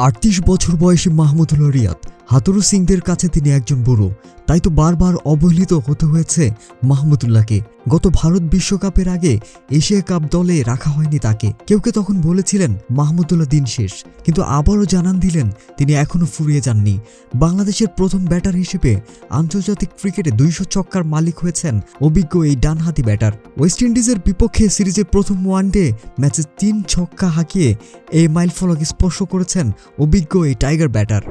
আটত্রিশ বছর বয়সী মাহমুদুল রিয়াদ হাতুরু সিংদের কাছে তিনি একজন বুড়ো। তাই তো বারবার অবহেলিত হতে হয়েছে মাহমুদুল্লাহকে। গত ভারত বিশ্বকাপের আগে এশিয়া কাপ দলে রাখা হয়নি তাকে। কেউ কেউ তখন বলেছিলেন, মাহমুদুল্লাহ দিন শেষ। কিন্তু আবারও জানান দিলেন, তিনি এখনও ফুরিয়ে যাননি। বাংলাদেশের প্রথম ব্যাটার হিসেবে আন্তর্জাতিক ক্রিকেটে দুইশো ছক্কার মালিক হয়েছেন অভিজ্ঞ এই ডানহাতি ব্যাটার। ওয়েস্ট ইন্ডিজের বিপক্ষে সিরিজের প্রথম ওয়ানডে ম্যাচে তিন ছক্কা হাঁকিয়ে এই মাইল মাইলফলক স্পর্শ করেছেন অভিজ্ঞ এই টাইগার ব্যাটার।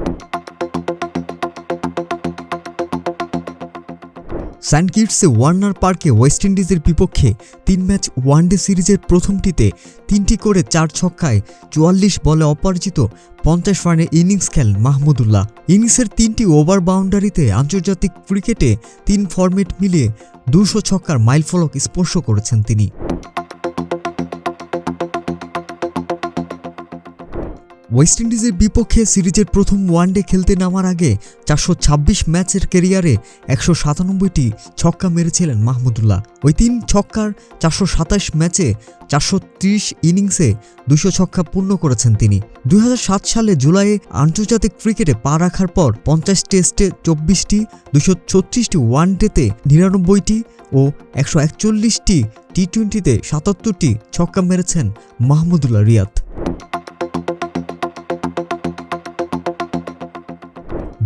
স্যান্ট কিটসে ওয়ার্নার পার্কে ওয়েস্ট ইন্ডিজের বিপক্ষে তিন ম্যাচ ওয়ানডে সিরিজের প্রথমটিতে তিনটি করে চার ছক্কায় চুয়াল্লিশ বলে অপরাজিত পঞ্চাশ রানে ইনিংস খেলেন মাহমুদুল্লাহ ইনিংসের তিনটি ওভার বাউন্ডারিতে আন্তর্জাতিক ক্রিকেটে তিন ফরম্যাট মিলিয়ে দুশো ছক্কার মাইলফলক স্পর্শ করেছেন তিনি। ওয়েস্ট ইন্ডিজের বিপক্ষে সিরিজের প্রথম ওয়ানডে খেলতে নামার আগে চারশো ছাব্বিশ ম্যাচের কেরিয়ারে একশো সাতানব্বইটি ছক্কা মেরেছিলেন মাহমুদুল্লাহ ওই তিন ছক্কার চারশো সাতাশ ম্যাচে চারশো ত্রিশ ইনিংসে দুশো ছক্কা পূর্ণ করেছেন তিনি। দুই হাজার সাত সালে জুলাইয়ে আন্তর্জাতিক ক্রিকেটে পা রাখার পর পঞ্চাশ টেস্টে চব্বিশটি দুশো ছত্রিশটি ওয়ানডেতে নিরানব্বইটি ও একশো একচল্লিশটি টি টোয়েন্টিতে সাতাত্তরটি ছক্কা মেরেছেন মাহমুদুল্লাহ রিয়াদ।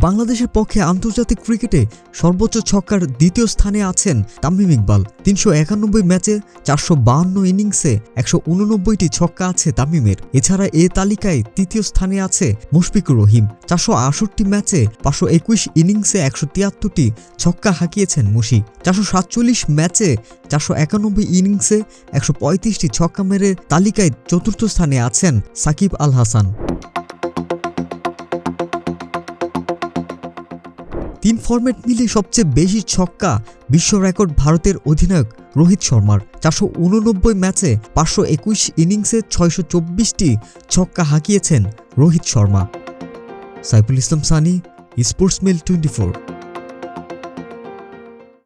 বাংলাদেশের পক্ষে আন্তর্জাতিক ক্রিকেটে সর্বোচ্চ ছক্কার দ্বিতীয় স্থানে আছেন তামিম ইকবাল। তিনশো একানব্বই ম্যাচে চারশো বাহান্ন ইনিংসে একশো উননব্বইটি ছক্কা আছে তামিমের। এছাড়া এ তালিকায় তৃতীয় স্থানে আছে মুশফিকুর রহিম। চারশো আষট্টি ম্যাচে পাঁচশো একুশ ইনিংসে একশো তিয়াত্তরটি ছক্কা হাঁকিয়েছেন মুশি। চারশো সাতচল্লিশ ম্যাচে চারশো একানব্বই ইনিংসে একশো পঁয়ত্রিশটি ছক্কা মেরে তালিকায় চতুর্থ স্থানে আছেন সাকিব আল হাসান। তিন ফরম্যাট মিলে সবচেয়ে বেশি ছক্কা বিশ্ব রেকর্ড ভারতের অধিনায়ক রোহিত শর্মার। চারশো উননব্বই ম্যাচে পাঁচশো একুশ ইনিংসে ছয়শো চব্বিশটি ছক্কা হাঁকিয়েছেন Rohit Sharma. Saiful Islam Sunny, sports mail twenty four.